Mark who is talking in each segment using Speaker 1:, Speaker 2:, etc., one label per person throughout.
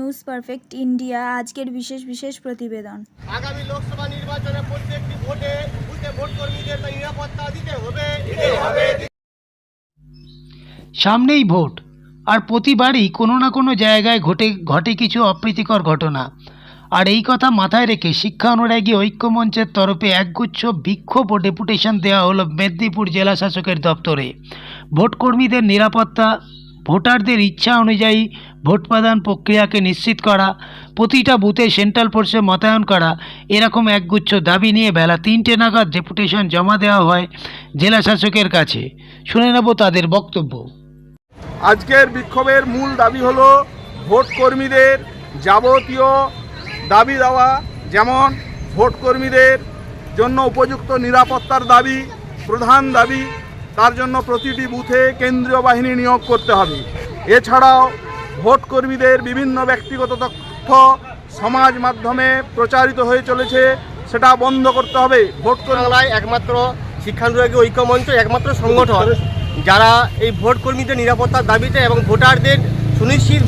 Speaker 1: Perfect India আজকের বিশেষ বিশেষ প্রতিবেদন।
Speaker 2: আগামী লোকসভা নির্বাচনে প্রত্যেকটি ভোটে বুথে ভোট কর্মীদের নিরাপত্তা দিতে হবে। দিতে হবে।
Speaker 3: সামনেই ভোট আর প্রতিবারই কোনো না কোনো জায়গায় ঘটে ঘটে কিছু অপ্রীতিকর ঘটনা। আর এই কথা মাথায় রেখে শিক্ষা অনুরাগী ঐক্যমঞ্চের তরফে একগুচ্ছ বিক্ষোভ ও ডেপুটেশন দেওয়া হলো মেদিনীপুর জেলা শাসকের দপ্তরে। ভোটকর্মীদের নিরাপত্তা ভোটারদের ইচ্ছা অনুযায়ী ভোট প্রদান প্রক্রিয়াকে নিশ্চিত করা, প্রতিটা বুথে সেন্ট্রাল ফোর্সে মোতায়েন করা, এরকম একগুচ্ছ দাবি নিয়ে বেলা তিনটে নাগাদ ডেপুটেশন জমা দেওয়া হয় জেলা শাসকের কাছে। শুনে নেব তাদের বক্তব্য।
Speaker 4: আজকের বিক্ষোভের মূল দাবি হলো ভোট কর্মীদের যাবতীয় দাবি দেওয়া, যেমন ভোট কর্মীদের জন্য উপযুক্ত নিরাপত্তার দাবি, প্রধান দাবি, তার জন্য প্রতিটি বুথে কেন্দ্রীয় বাহিনী নিয়োগ করতে হবে। এছাড়াও ভোট কর্মীদের বিভিন্ন ব্যক্তিগত তথ্য সমাজ মাধ্যমে প্রচারিত হয়ে চলেছে, সেটা বন্ধ করতে হবে। ভোট
Speaker 2: বাংলায় একমাত্র শিক্ষানুরাগী ঐক্যমঞ্চ, একমাত্র সংগঠন, যারা এই ভোট কর্মীদের নিরাপত্তার দাবিতে এবং ভোটারদের সুনিশ্চিত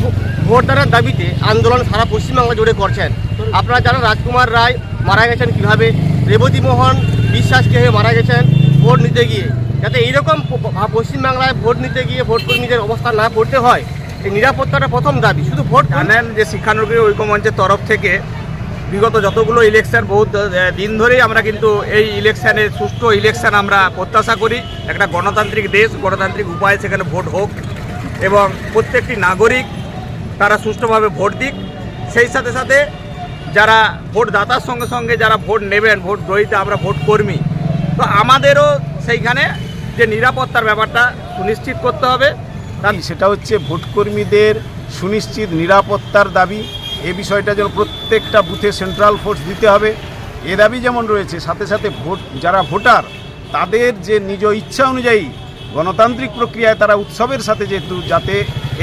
Speaker 2: ভোটদানের দাবিতে আন্দোলন সারা পশ্চিমবাংলা জুড়ে করছেন। আপনারা যারা রাজকুমার রায় মারা গেছেন কীভাবে? রেবতী মোহন বিশ্বাস কীভাবে মারা গেছেন? ভোট নিতে গিয়ে। যাতে এইরকম পশ্চিমবাংলায় ভোট নিতে গিয়ে ভোট কর্মীদের অবস্থা না করতে হয় নিরাপত্তাটা প্রথম দাবি শুধু ভোট
Speaker 4: জানেন যে শিক্ষানুরাগী ঐক্যমঞ্চের তরফ থেকে বিগত যতগুলো ইলেকশন আহ, দিন ধরেই আমরা কিন্তু এই ইলেকশনের সুষ্ঠু ইলেকশন আমরা প্রত্যাশা করি। একটা গণতান্ত্রিক দেশ গণতান্ত্রিক উপায়ে সেখানে ভোট হোক এবং প্রত্যেকটি নাগরিক তারা সুষ্ঠুভাবে ভোট দিক। সেই সাথে সাথে যারা ভোটদাতার সঙ্গে সঙ্গে যারা ভোট নেবেন ভোট গ্রহীতা আমরা ভোট কর্মী তো আমাদেরও সেইখানে যে নিরাপত্তার ব্যাপারটা সুনিশ্চিত করতে হবে।
Speaker 5: দাবি সেটা হচ্ছে ভোটকর্মীদের সুনিশ্চিত নিরাপত্তার দাবি। এ বিষয়টা যেন প্রত্যেকটা বুথে সেন্ট্রাল ফোর্স দিতে হবে। এ দাবি যেমন রয়েছে, সাথে সাথে ভোট, যারা ভোটার, তাদের যে নিজ ইচ্ছা অনুযায়ী গণতান্ত্রিক প্রক্রিয়ায় তারা উৎসবের সাথে যেহেতু, যাতে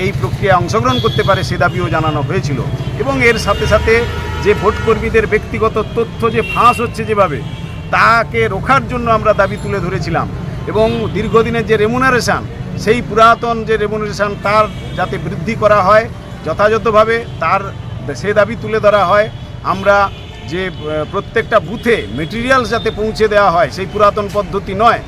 Speaker 5: এই প্রক্রিয়ায় অংশগ্রহণ করতে পারে, সে দাবিও জানানো হয়েছিল। এবং এর সাথে সাথে যে ভোটকর্মীদের ব্যক্তিগত তথ্য যে ফাঁস হচ্ছে যেভাবে, তাকে রোখার জন্য আমরা দাবি তুলে ধরেছিলাম। এবং দীর্ঘদিনের যে রেমুনারেশন সেই পুরাতন যে রেমুনারেশন তার যাতে বৃদ্ধি করা হয়, যথাযথভাবে তার সে দাবি তুলে ধরা হয়, আমরা যে প্রত্যেকটা বুথে মেটেরিয়ালস যাতে পৌঁছে দেওয়া হয়, সেই পুরাতন পদ্ধতি নয়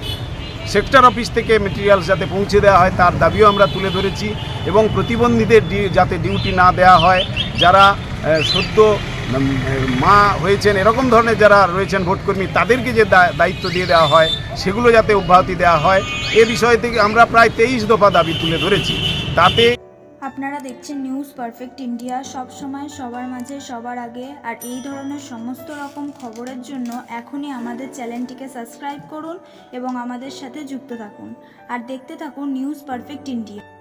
Speaker 5: সেক্টর অফিস থেকে মেটেরিয়ালস যাতে পৌঁছে দেওয়া হয়, তার দাবিও আমরা তুলে ধরেছি এবং প্রতিবন্ধীদের যাতে ডিউটি না দেওয়া হয়, যারা সদ্য মা হয়েছেন এরকম ধরনের যারা রয়েছেন ভোটকর্মী, তাদেরকে যে দায়িত্ব দিয়ে দেওয়া হয়, সেগুলো যাতে অব্যাহতি দেওয়া হয়, এ বিষয় থেকে আমরা প্রায় তেইশ দফা দাবি তুলে ধরেছি। তাতে
Speaker 1: আপনারা দেখছেন নিউজ পারফেক্ট ইন্ডিয়া, সব সময় সবার মাঝে সবার আগে। আর এই ধরনের সমস্ত রকম খবরের জন্য এখনই আমাদের চ্যানেলটিকে সাবস্ক্রাইব করুন এবং আমাদের সাথে যুক্ত থাকুন। আর দেখতে থাকুন নিউজ পারফেক্ট ইন্ডিয়া।